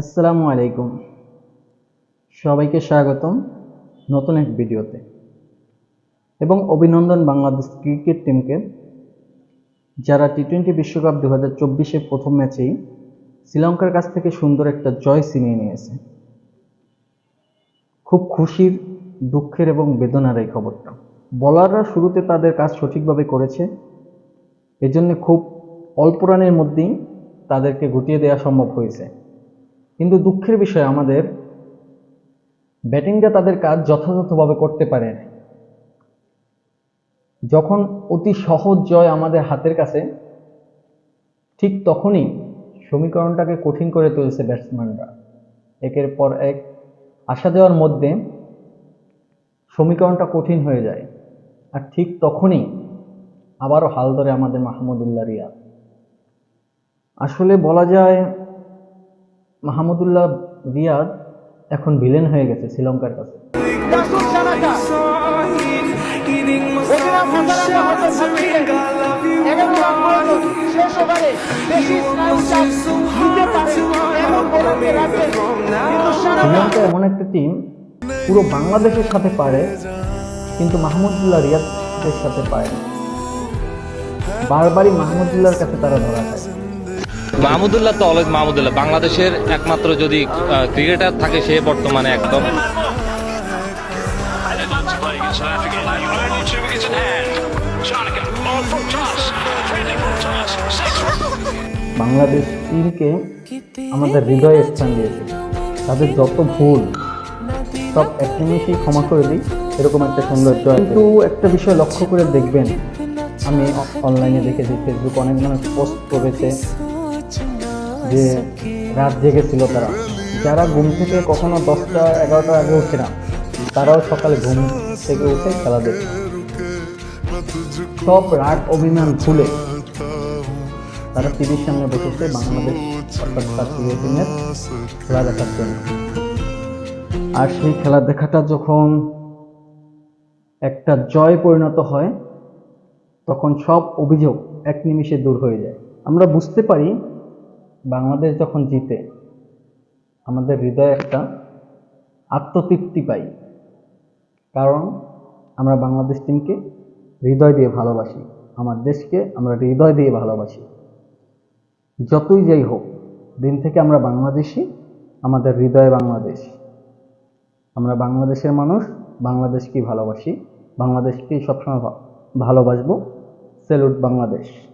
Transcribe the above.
আসসালামু আলাইকুম। সবাইকে স্বাগতম নতুন এক ভিডিওতে। এবং অভিনন্দন বাংলাদেশ ক্রিকেট টিমকে, যারা টি টোয়েন্টি বিশ্বকাপ দু হাজার প্রথম ম্যাচেই শ্রীলঙ্কার কাছ থেকে সুন্দর একটা জয় ছিনিয়ে নিয়েছে। খুব খুশির, দুঃখের এবং বেদনার এই খবরটা। বলাররা শুরুতে তাদের কাজ সঠিকভাবে করেছে। এজন্য খুব অল্প রানের মধ্যেই তাদেরকে গুটিয়ে দেওয়া সম্ভব হয়েছে। কিন্তু দুঃখের বিষয় আমাদের, ব্যাটিংটা তাদের কাজ যথাযথভাবে করতে পারে যখন অতি সহজ জয় আমাদের হাতের কাছে, ঠিক তখনই সমীকরণটাকে কঠিন করে তুলছে ব্যাটসম্যানরা। একের পর এক আসা যাওয়ার মধ্যে সমীকরণটা কঠিন হয়ে যায়। আর ঠিক তখনই আবারও হাল ধরে আমাদের মাহমুদুল্লাহ রিয়াদ। আসলে বলা যায় মাহমুদুল্লাহ রিয়াদ এখন ভিলেন হয়ে গেছে শ্রীলঙ্কার কাছে। শ্রীলঙ্কা এমন একটা টিম পুরো বাংলাদেশের সাথে পারে, কিন্তু মাহমুদুল্লাহ রিয়াদের সাথে পারে বারবারই মাহমুদুল্লাহর কাছে তারা ধরা খায়। মাহমুদুল্লাহ তো অলওয়েজ মাহমুদুল্লাহ বাংলাদেশের একমাত্র যদি ক্রিকেটার থাকে সে বর্তমানে একদম. বাংলাদেশ টিমকে আমাদের হৃদয়ে স্থান দিয়েছে তাদের যত ভুল, সব এক নিমেষেই ক্ষমা করে দিই এরকম একটা সৌন্দর্য। কিন্তু একটা বিষয় লক্ষ্য করে দেখবেন, আমি অনলাইনে দেখেছি ফেসবুক অনেক মানুষ পোস্ট করেছে যে রাত জেগেছিল তারা। যারা ঘুম থেকে কখনো দশটা, এগারোটার আগে উঠে না, তারাও সকালে ঘুম থেকে উঠে খেলা দেখে। সব রাগ অভিমান ভুলে তারা টিভির সামনে বসেছে বাংলাদেশ খেলা দেখার জন্য। আর সেই খেলা দেখাটা যখন একটা জয় পরিণত হয়, তখন সব অভিযোগ এক নিমিষে দূর হয়ে যায়। আমরা বুঝতে পারি বাংলাদেশ যখন জিতে, আমাদের হৃদয়ে একটা আত্মতৃপ্তি পাই। কারণ আমরা বাংলাদেশ টিমকে হৃদয় দিয়ে ভালোবাসি। আমার দেশকে আমরা হৃদয় দিয়ে ভালোবাসি। যতই যাই হোক, দিন থেকে আমরা বাংলাদেশি আমাদের হৃদয়ে বাংলাদেশ। আমরা বাংলাদেশের মানুষ, বাংলাদেশকেই ভালোবাসি, বাংলাদেশকেই সবসময় ভালোবাসবো। সেলুট বাংলাদেশ।